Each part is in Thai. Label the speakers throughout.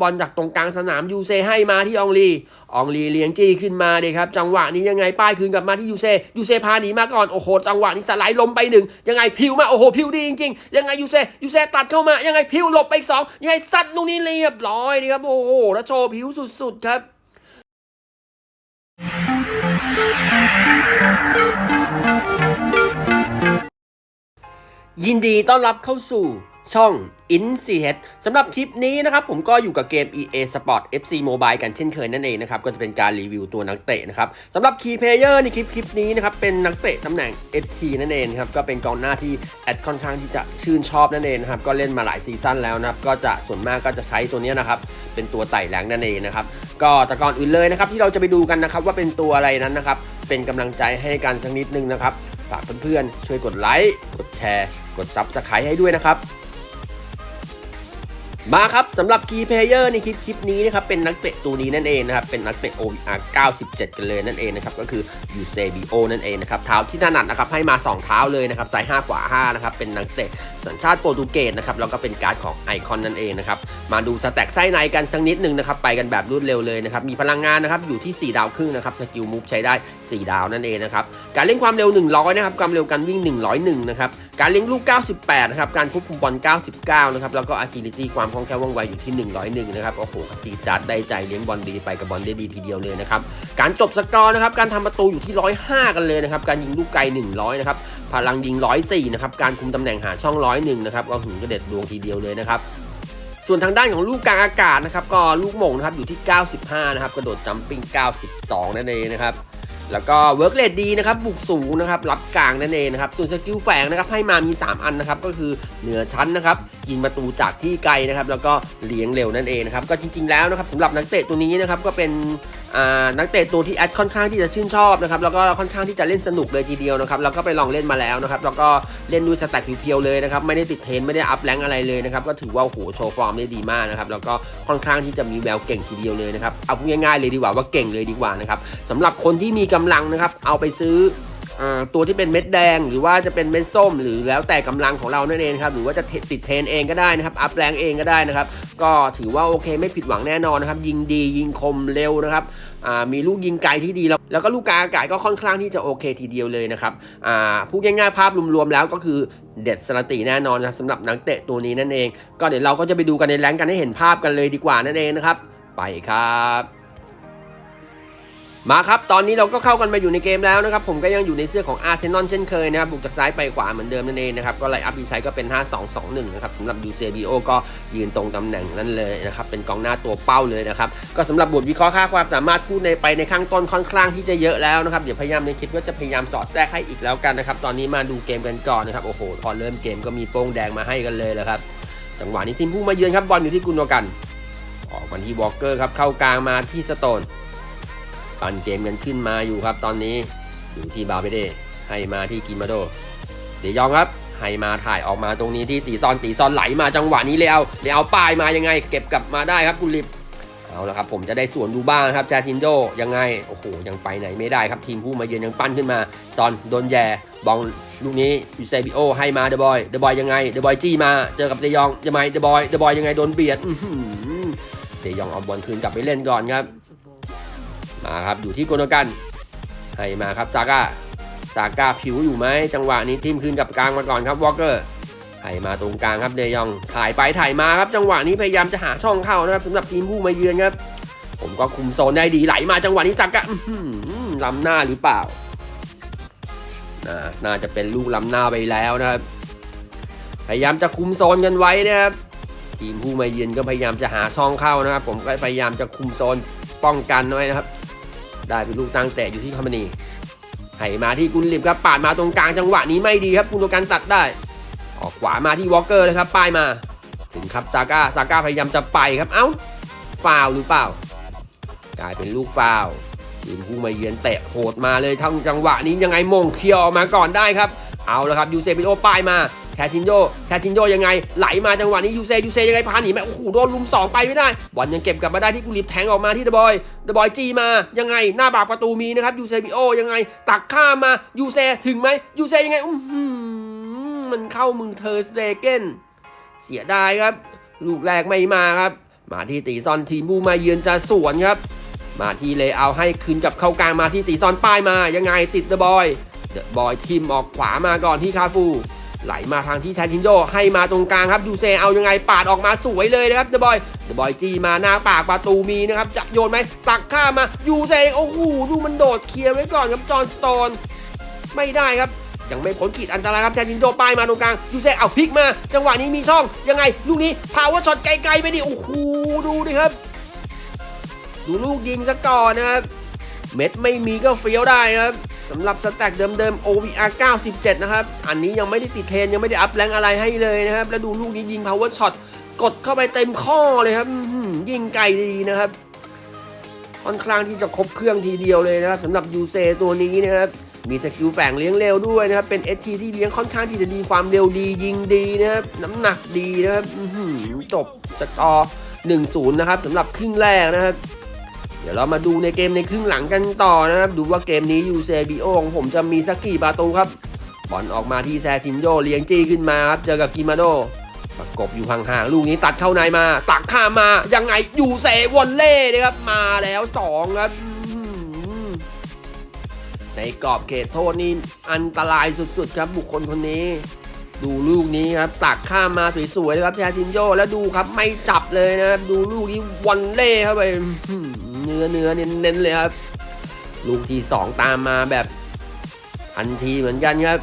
Speaker 1: บอลจากตรงกลางสนามยูเซให้มาที่อองลีอองลีเลี้ยงจี้ขึ้นมาเลยครับ จังหวะนี้ยังไงป้ายคืนกลับมาที่ยูเซยูเซพาหนีมาก่อนโอ้โหจังหวะนี้สไลด์ล้มไปหนึ่งยังไงพิวมาโอ้โหพิวดีจริงๆ ยังไงยูเซยูเซตัดเข้ามา ยังไงพิวหลบไปสองยังไงซัดลูกนี้เรียบร้อยดีครับโอ้โหแล้วโชว์พิวสุดๆครับยินดีต้อนรับเข้าสู่ ช่อง i n c h สำหรับคลิปนี้นะครับผมก็อยู่กับเกม EA Sport FC Mobile กันเช่นเคยนั่นเองนะครับก็จะเป็นการรีวิวตัวนักเตะนะครับสำหรับ Key Player ในคลิปคลิปนี้นะครับเป็นนักเตะตำแหน่ง ST นั่นเองครับก็เป็นกองหน้าที่แอดค่อนข้างที่จะชื่นชอบนั่นเองนะครับก็เล่นมาหลายซีซั่นแล้วนะครับก็จะส่วนมากก็จะใช้ตัวนี้นะครับเป็นตัวไต่แรงนั่นเองนะครับก็แต่ก่อนอื่นเลยนะครับที่เราจะไปดูกันนะครับว่าเป็นตัวอะไรนั้นนะครับเป็นกำลังใจให้กันสักนิดนึงนะครับฝากเพื่อนๆช่วยกดไลค์กดแชร์ กด Subscribe ให้ด้วยนะครับ มาครับสำหรับ Key Player ในคลิปคลิปนี้นะครับเป็นนักเตะตัวนี้นั่นเองนะครับเป็นนักเตะ OVR 97 กันเลยนั่นเองนะครับก็คือ u s e b i o นั่นเองนะครับเท้าที่ถนัดนะครับให้มา 2 เท้าเลยนะครับซ้าย5ขวา5นะครับเป็นนักเตะสัญชาติโปรตุเกสนะครับแล้วก็เป็นการ์ดของไอคอนนั่นเองนะครับมาดูสแต็กไส้ในกันสักนิดหนึ่งนะครับไปกันแบบรวดเร็วเลยนะครับมีพลังงานนะครับอยู่ที่ 4 ดาวครึ่งนะครับสกิลมูฟใช้ได้ 4 ดาวนั่นเองนะครับการเล่นความเร็ว 100 นะครับความเร็วการวิ่ง 101 นะครับ การเลี้ยงลูก 98 นะครับ การควบคุมบอล 99 นะครับ แล้วก็ agility ความคล่องแคล่วว่องไวอยู่ที่ 101 นะครับ โอ้โหตีจัดได้ใจเลี้ยงบอลดีไปกับบอลได้ดีทีเดียวเลยนะครับ การจบสกอร์นะครับ การทำประตูอยู่ที่ 105 กันเลยนะครับ การยิงลูกไกล 100 นะครับ พลังยิง 104 นะครับ การคุมตำแหน่งหาช่อง 101 นะครับ ก็หืนกระเด็ดดวงทีเดียวเลยนะครับส่วนทางด้านของลูกกลางอากาศนะครับก็ลูกหม่งนะครับอยู่ที่ 95 นะครับกระโดดจัมปิ้ง 92 นั่นเองนะครับ แล้วก็เวิร์กเลดดีนะครับบุกสูงนะครับรับกลางนั่นเองนะครับส่วนสกิลแฝงนะครับให้มามี 3 อันนะครับก็คือเหนือชั้นนะครับยิงประตูจากที่ไกลนะครับแล้วก็เลี้ยงเร็วนั่นเองนะครับก็จริงๆแล้วนะครับสำหรับนักเตะตัวนี้นะครับก็เป็นนักเตะตัวที่แอดค่อนข้างที่จะชื่นชอบนะครับแล้วก็ค่อนข้างที่จะเล่นสนุกเลยทีเดียวนะครับแล้วก็ไปลองเล่นมาแล้วนะครับแล้วก็เล่นด้วยสแต็กเพียวๆเลยนะครับไม่ได้ติดเทรนไม่ได้อัพแรงอะไรเลยนะครับก็ถือว่าโอ้โหโชว์ฟอร์มได้ดีมากนะครับแล้วก็ค่อนข้างที่จะมีแววเก่งทีเดียวเลยนะครับเอาพูดง่ายๆเลยดีกว่าว่าเก่งเลยดีกว่านะครับสำหรับคนที่มีกำลังนะครับเอาไปซื้อ ตัวที่เป็นเม็ดแดงหรือว่าจะเป็นเม็ดส้ม หรือแล้วแต่กำลังของเรานั่นเองครับหรือว่าจะติดเทนเองก็ได้นะครับอัพแรงเองก็ได้นะครับก็ถือว่าโอเคไม่ผิดหวังแน่นอนนะครับยิงดียิงคมเร็วนะครับอ่ามีลูกยิงไกลที่ดีแล้วแล้วก็ลูกกาอากาศก็ค่อนข้างที่จะโอเคทีเดียวเลยนะครับอ่าพูดง่ายๆภาพรวมๆแล้วก็คือเด็ดสลติแน่นอนนะสำหรับนักเตะตัวนี้นั่นเอง ก็เดี๋ยวเราก็จะไปดูกันในแรงกันให้เห็นภาพกันเลยดีกว่านั่นเองนะครับไปครับ มาครับ ตอนนี้เราก็เข้ากันมาอยู่ในเกมแล้วนะครับ ผมก็ยังอยู่ในเสื้อของอาร์เซนอลเช่นเคยนะครับ บุกจากซ้ายไปขวาเหมือนเดิมนั่นเองนะครับ ก็ไลอัพที่ใช้ก็เป็น 5-2-2-1 นะครับสำหรับยูเซบีโอก็ยืนตรงตำแหน่งนั่นเลยนะครับ เป็นกองหน้าตัวเป้าเลยนะครับ ก็สำหรับบทวิเคราะห์ค่าความสามารถพูดในไปในข้างต้นค่อนข้างที่จะเยอะแล้วนะครับ เดี๋ยวพยายามในคลิปก็จะพยายามสอดแทรกให้อีกแล้วกันนะครับ ตอนนี้มาดูเกมกันก่อนนะครับ โอ้โห พอเริ่มเกมก็มีโป้งแดงมาให้กันเลยแหละครับ จังหวะนี้ทีมผู้มาเยือนครับบอลอยู่ที่กุนโนกัน ออกมาที่วอลเกอร์ครับเข้ากลางมาที่สโตน ปั่นเกมกันขึ้นมาอยู่ครับตอนนี้อยู่ที่บาเบเดให้มาที่กิมาโดเดี๋ยวยองครับให้มาถ่ายออกมาตรงนี้ที่ตีซอนตีซอนไหลมาจังหวะนี้เลยเอาเลยเอาป้ายมายังไง เก็บกลับมาได้ครับคุณลิปเอาละครับผมจะได้ส่วนดูบ้างครับจาทินโจยังไงโอ้โหยังไปไหนไม่ได้ครับทีมผู้มาเยือนยังปั้นขึ้นมา ซอนโดนแย่บองลูกนี้ยูเซบิโอให้มาเดบอยเดบอยยังไงเดบอยจี้มาเจอกับเดยองยังไงเดบอยเดบอยยังไงโดนเบียดเดยองเอาบอลคืนกลับไปเล่นก่อนครับ มาครับอยู่ที่โกโนกันให้มาครับซาก้าซาก้าผิวอยู่ไหมจังหวะนี้ทิมคืนกับกลางมาก่อนครับวอลเกอร์ให้มาตรงกลางครับเดยองถ่ายไปถ่ายมาครับจังหวะนี้พยายามจะหาช่องเข้านะครับสำหรับทีมผู้มาเยือนครับ ผมก็คุมโซนได้ดีไหลมาจังหวะนี้ซาก้าล้ำหน้าหรือเปล่าน่าน่าจะเป็นลูกล้ำหน้าไปแล้วนะครับ พยายามจะคุมโซนกันไว้นะครับทีมผู้มาเยือนก็พยายามจะหาช่องเข้านะครับ ผมก็พยายามจะคุมโซนป้องกันไว้นะครับ ได้เป็นลูกตั้งแต่อยู่ที่คอมมานีให้มาที่กุนลิบครับปาดมาตรงกลางจังหวะนี้ไม่ดีครับกุนโดกันตัดได้ ออกขวามาที่วอลเกอร์เลยครับป้ายมา ถึงครับซาก้าซาก้าพยายามจะไปครับเอ้าฟาวหรือเปล่ากลายเป็นลูกฟาวทีมผู้มาเยือนเตะโหดมาเลยทั้งจังหวะนี้ยังไงมงเคลียร์ออกมาก่อนได้ครับ เอาละครับยูเซปิโอป้ายมา แคทินโยแคทินโยยังไง ไหลมาจังหวะนี้ยูเซยูเซยังไงพาหนีไหมโอ้โหโดนลุมสองไปไม่ได้บอลยังเก็บกลับมาได้ที่กุลิบแทงออกมาที่เดบอยเดบอยจีมายังไงหน้าบากประตูมีนะครับยูเซปิโอยังไง ตักข้ามมายูเซถึงไหมยูเซยังไงอื้อหือมันเข้ามือเธอสเตเกนเสียดายครับ ลูกแรกไม่มาครับ มาที่ตีซอนทีมบูมาเยือนจะสวนครับ มาที่เลเอาให้คืนกับเข้ากลางมาที่ตีซอนป้ายมายังไงติดเดอะบอยเดอะบอยทีมออกขวามาก่อนที่คาฟู ไหลมาทางที่แทนทินโยให้มาตรงกลางครับยูเซเอายังไงปาดออกมาสวยเลยนะครับเดบอยเดบอยจีมาหน้าปากประตูมีนะครับจะโยนไหมตักข้ามายูเซโอ้โหดูมันโดดเคลียร์ไว้ก่อนครับจอห์นสโตนไม่ได้ครับยังไม่พ้นขีดอันตรายครับแทนทินโยป้ายมาตรงกลางยูเซเอาพลิกมา จังหวะนี้มีช่องยังไงลูกนี้พาวเวอร์ช็อตไกลๆไปดิโอ้โหดูดิครับ ดูลูกยิงซะก่อนนะครับเม็ดไม่มีก็เฟี้ยวได้ครับ สำหรับสแต็กเดิมๆ OVR 97 นะครับ อันนี้ยังไม่ได้ติดเทรนยังไม่ได้อัพแรงอะไรให้เลยนะครับ แล้วดูลูกนี้ยิง power shot กดเข้าไปเต็มข้อเลยครับยิงไกลดีนะครับค่อนข้างที่จะครบเครื่องทีเดียวเลยนะครับสำหรับยูเซตัวนี้นะครับ มีสกิลแฝงเลี้ยงเร็วด้วยนะครับ เป็น ST ที่เลี้ยงค่อนข้างที่จะดีความเร็วดียิงดีนะครับ น้ำหนักดีนะครับจบสกอร์1-0 นะครับสำหรับครึ่งแรกนะครับ ดี๋ยวเรามาดูในเกมในครึ่งหลังกันต่อนะครับ ดูว่าเกมนี้ยูเซบีโอของผมจะมีสักกี่ประตูครับบอลออกมาที่แซทินโยเลี้ยงจี้ขึ้นมาครับเจอกับกิมาโดประกบอยู่ห่างๆลูกนี้ตัดเข้าในมา ตักข้ามมายังไงยูเซวอลเล่นะครับ มาแล้ว2ครับในกรอบเขตโทษนี่อันตรายสุดๆครับบุคคลคนนี้ ดูลูกนี้ครับตักข้ามมาสวยๆเลยครับแชทินโยแล้วดูครับไม่จับเลยนะครับดูลูกนี้วอลเล่เข้าไป เนื้อเนื้อเน้นๆเลยครับ ลูกที่ 2 ตามมาแบบทันทีเหมือนกันครับ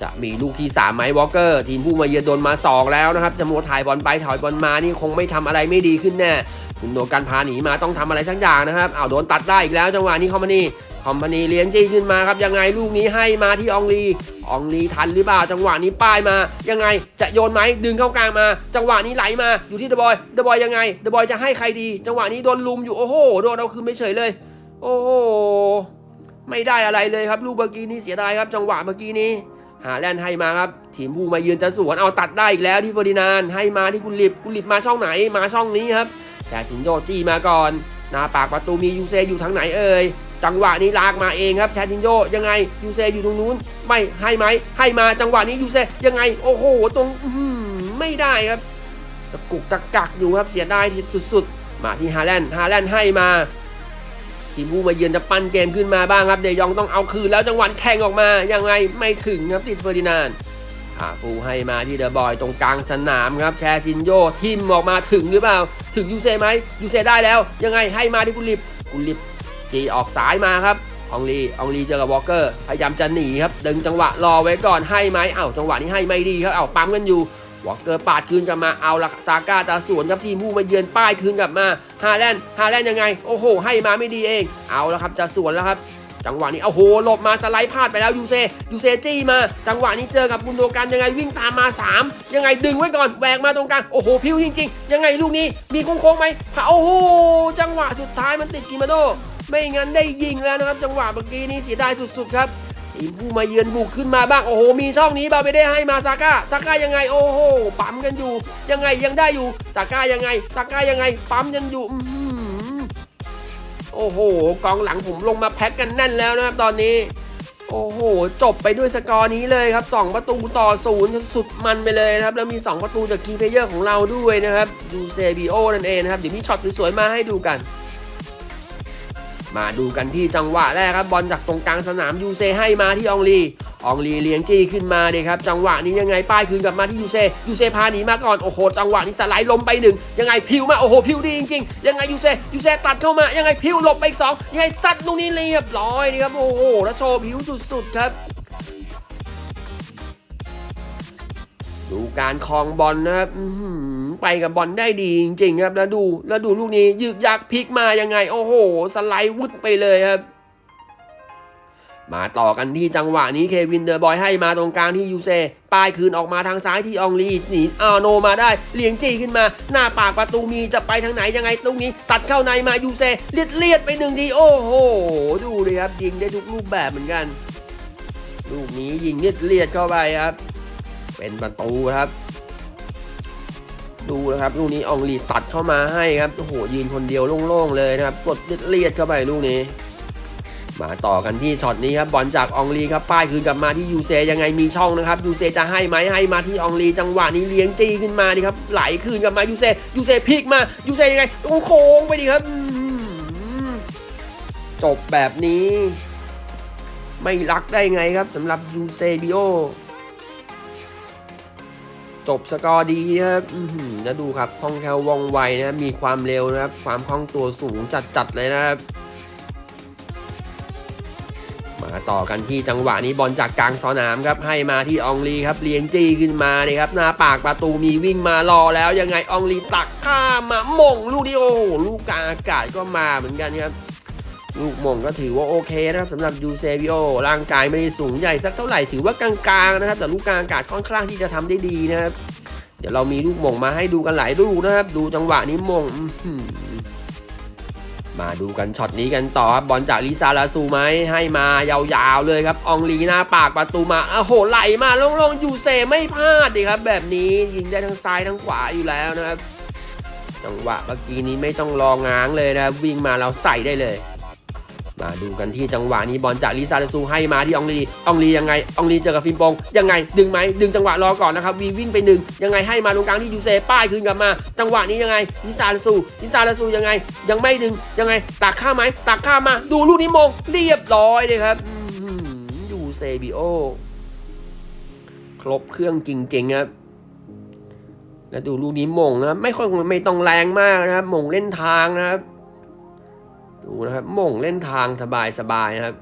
Speaker 1: จะมีลูกที่3ไหมวอลเกอร์ทีมผู้มาเยือนโดนมา2แล้วนะครับจะมัวถ่ายบอลไปถอยบอลมานี่คงไม่ทำอะไรไม่ดีขึ้นแน่คุณโดนการพาหนีมาต้องทำอะไรสักอย่างนะครับเอาโดนตัดได้อีกแล้วจังหวะนี้เข้ามานี คอมพานีเลี้ยงจี้ขึ้นมาครับยังไงลูกนี้ให้มาที่อองลีอองลีทันหรือเปล่าจังหวะนี้ป้ายมา ยังไงจะโยนไหมดึงเข้ากลางมา จังหวะนี้ไหลมาอยู่ที่เดบอยเดบอยยังไงเดบอยจะให้ใครดี จังหวะนี้โดนลุมอยู่โอ้โหโดนเอาคืนไม่เฉยเลย โอ้โหไม่ได้อะไรเลยครับ ลูกเมื่อกี้นี้เสียดายครับ จังหวะเมื่อกี้นี้หาแลนให้มาครับ ทีมผู้มาเยือนจะสวนเอาตัดได้อีกแล้วที่เฟอร์ดินานให้มาที่กุลิบกุลิบมาช่องไหนมาช่องนี้ครับแต่สินโยจี้มาก่อนหน้าปากประตูมียูเซอยู่ทางไหนเอ่ย จังหวะนี้ลากมาเองครับแทนินโยยังไงยูเซอยู่ตรงนู้น ไม่ให้ไหมให้มาจังหวะนี้ยูเซยังไงโอ้โหตรงอื้อหือไม่ได้ครับตะกุกตะกักอยู่ครับเสียดายที่สุดๆ มาที่ฮาแลนด์ฮาแลนด์ให้มาทีมผู้มาเยือนจะปั้นเกมขึ้นมาบ้างครับเดยองต้องเอาคืนแล้วจังหวะแข่งออกมายังไงไม่ถึงครับติดเฟอร์ดินานด์อาฟูให้มาที่เดอะบอยตรงกลางสนามครับแชร์จินโยทิมออกมาถึงหรือเปล่า ถึงยูเซไหมยูเซได้แล้ว ยังไงให้มาที่กุลิบกุลิบ จีออกสายมาครับอองลีอองลีเจอกับวอลเกอร์พยายามจะหนีครับดึงจังหวะรอไว้ก่อนให้ไหมเอ้าจังหวะนี้ให้ไม่ดีครับเอ้าปั๊มกันอยู่วอลเกอร์ปาดคืนกลับมาเอาละซาก้าจะสวนครับทีมผู้มาเยือนป้ายคืนกลับมาฮาแลนด์ฮาแลนด์ยังไงโอ้โห ให้มาไม่ดีเอง เอาแล้วครับจะสวนแล้วครับ จังหวะนี้โอ้โหหลบมาสไลด์พลาดไปแล้วยูเซยูเซจี้มา จังหวะนี้เจอกับบุนโดกันยังไงวิ่งตามมา 3 ยังไงดึงไว้ก่อนแหวกมาตรงกลางโอ้โหพิ้วจริง ๆ ยังไงลูกนี้มีโค้งๆไหมโอ้โหจังหวะสุดท้ายมันติดกิมาโด ไม่งั้นได้ยิงแล้วนะครับ จังหวะเมื่อกี้นี้เสียดายสุดๆครับทีมผู้มาเยือนบุกขึ้นมาบ้าง โอ้โห มีช่องนี้บาเบได้ให้มาซาก้าซาก้ายังไง โอ้โห ปั๊มกันอยู่ ยังไงยังได้อยู่ซาก้ายังไงซาก้ายังไง ปั๊มกันอยู่โอ้โห กองหลังผมลงมาแพ็กกันแน่นแล้วนะครับตอนนี้ โอ้โห จบไปด้วยสกอร์นี้เลยครับ 2 ประตูต่อศูนย์สุดมันไปเลยนะครับ แล้วมี 2 ประตูจากคีเพเยอร์ของเราด้วยนะครับดูเซบิโอนั่นเองนะครับ เดี๋ยวมีช็อตสวยๆมาให้ดูกัน มาดูกันที่จังหวะแรกครับบอลจากตรงกลางสนามยูเซให้มาที่อองลีอองลีเลี้ยงจี้ขึ้นมาเลยครับจังหวะนี้ยังไงป้ายคืนกลับมาที่ยูเซยูเซพาหนีมาก่อนโอ้โหจังหวะนี้สไลด์ลมไปหนึ่งยังไงพิวมาโอ้โหพิวดีจริงๆยังไงยูเซยูเซตัดเข้ามายังไงพิวหลบไปอีกสองยังไงซัดลูกนี้เรียบร้อยนี่ครับโอ้โหแล้วโชว์พิวสุดๆครับดูการคลองบอลนะครับ ไปกับบอลได้ดีจริงๆครับแล้วดูแล้วดูลูกนี้ยึกยักพลิกมายังไง โอ้โห สไลด์วุดไปเลยครับ มาต่อกันที่จังหวะนี้เควินเดอร์บอยให้มาตรงกลางที่ยูเซป้ายคืนออกมาทางซ้ายที่องลีหนีอาโนมาได้เลียงจี้ขึ้นมา หน้าปากประตูมีจะไปทางไหนยังไงตรงนี้ ตัดเข้าในมายูเซเลียดเลียดไปหนึ่งทีโอ้โห ดูเลยครับยิงได้ทุกรูปแบบเหมือนกัน ลูกนี้ยิงเลียดเลียดเข้าไปครับ เป็นประตูครับ ดูนะครับลูกนี้อองลีตัดเข้ามาให้ครับโอ้โหยืนคนเดียวโล่งๆเลยนะครับกดเลียดเข้าไปลูกนี้ มาต่อกันที่ช็อตนี้ครับบอลจากองลีครับป้ายคืนกลับมาที่ยูเซยังไงมีช่องนะครับยูเซจะให้ไหมให้มาที่องลีจังหวะนี้เลี้ยงจี้ขึ้นมาดิครับไหลคืนกลับมายูเซยูเซพลิกมายูเซยังไงโค้งไปดิครับจบแบบนี้ ไม่รักได้ไงครับสำหรับยูเซบิโอ จบสกอร์ดีนะครับอื้อหือแล้วดูครับคล่องแคล่วว่องไวนะครับมีความเร็วนะครับ ความคล่องตัวสูงจัดๆเลยนะครับ มาต่อกันที่จังหวะนี้บอลจากกลางสนามครับ ให้มาที่องลีครับเลี้ยงจี้ขึ้นมาเลยครับ หน้าปากประตูมีวิ่งมารอแล้วยังไงองลีตักข้ามมาม่งลูกนี้โอ้ลูกกลางอากาศก็มาเหมือนกันครับ ลูกมงก็ถือว่าโอเคนะครับสำหรับยูเซบิโอร่างกายไม่ได้สูงใหญ่สักเท่าไหร่ถือว่ากลางๆนะครับแต่ลูกกลางอากาศค่อนข้างที่จะทำได้ดีนะครับเดี๋ยวเรามีลูกมงมาให้ดูกันหลายลูกนะครับ ดูจังหวะนี้มงมาดูกันช็อตนี้กันต่อครับบอลจากลิซาลาซูไหมให้มายาวๆเลยครับอองลีหน้าปากประตูมาโอ้โหไหลมาลงๆยูเซไม่พลาดดิครับ แบบนี้ยิงได้ทั้งซ้ายทั้งขวาอยู่แล้วนะครับจังหวะเมื่อกี้นี้ไม่ต้องรอง้างเลยนะวิ่งมาเราใส่ได้เลย มาดูกันที่จังหวะนี้บอลจากลิซาลาซูให้มาที่องลีองลียังไงองลีเจอกับฟิมปงยังไงดึงไหมดึงจังหวะรอก่อนนะครับวีวิ่งไปหนึ่งยังไงให้มาตรงกลางที่ยูเซป้ายคืนกลับมา จังหวะนี้ยังไงลิซาลาซูลิซาลาซูยังไง ยังไม่ดึงยังไงตักข้ามไหมตักข้ามมา ดูลูกนี้มงเรียบร้อยเลยครับยูเซบิโอครบเครื่องจริงๆครับแล้วดูลูกนี้มงนะครับไม่ค่อยไม่ต้องแรงมากนะครับมงเล่นทางนะครับ ดูนะครับมงเล่นทางสบายสบายนะครับ